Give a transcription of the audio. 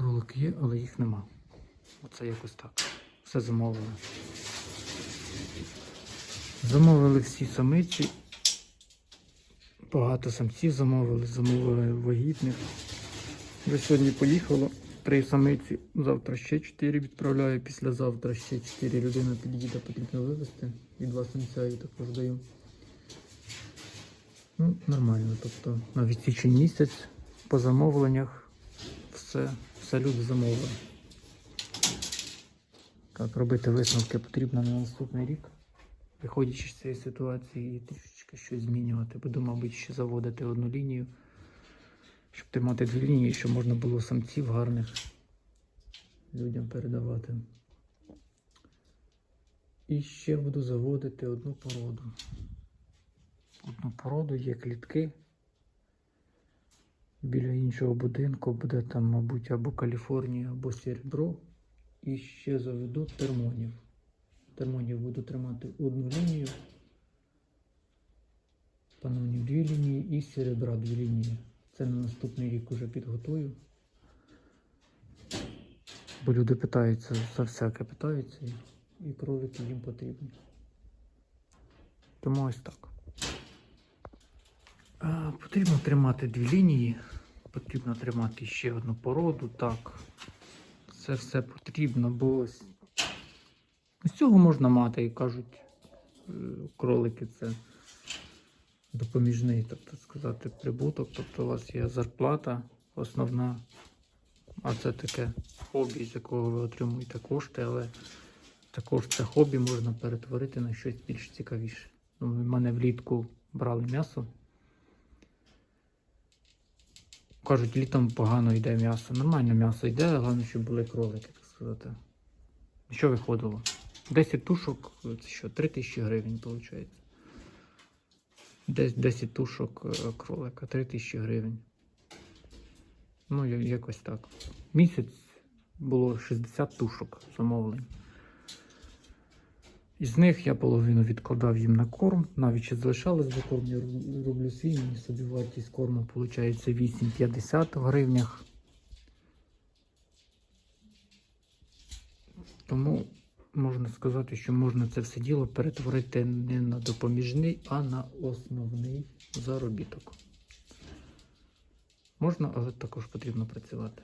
Кролики є, але їх нема. Оце якось так. Все замовили. Замовили всі самиці. Багато самців замовили, замовили вагітних. Вже сьогодні поїхало. Три самиці, завтра ще чотири відправляю, післязавтра ще чотири людини під'їде, потрібно вивезти. І два самця я також даю. Ну, нормально. Тобто навіть січень місяць по замовленнях все, все люди. Так, робити висновки потрібно на наступний рік. Виходячи з цієї ситуації, трішечки щось змінювати. Буду, мабуть, ще заводити одну лінію, щоб тримати дві лінії, щоб можна було самців гарних людям передавати. І ще буду заводити одну породу. Одну породу є клітки. Біля іншого будинку буде там, мабуть, або Каліфорнія, або Серебро. І ще заведу термонів. Термонів буду тримати одну лінію. Панонів дві лінії і серебра дві лінії. Це на наступний рік уже підготую. Бо люди питаються, за всяке питаються, і- кролики їм потрібні. Тому ось так. А, потрібно тримати дві лінії, потрібно тримати ще одну породу, так. Це все потрібно, бо ось з цього можна мати, і кажуть, е, кролики це допоміжний, тобто сказати, прибуток. Тобто у вас є зарплата основна, а це таке хобі, з якого ви отримуєте кошти, але також це хобі можна перетворити на щось більш цікавіше. Ну, в мене влітку брали м'ясо. Кажуть, літом погано йде м'ясо. Нормально м'ясо йде, головне, щоб були кролики, так сказати. Що виходило? 10 тушок, це що, 3 тисячі гривень, виходить. Десь 10 тушок е, кролика, 3 тисячі гривень. Ну, якось так. Місяць було 60 тушок замовлень. Із них я половину відкладав їм на корм. Навіть ще залишалось до корму, я роблю свій, мені собі вартість корму виходить 8,50 в гривнях. Тому можна сказати, що можна це все діло перетворити не на допоміжний, а на основний заробіток. Можна, але також потрібно працювати.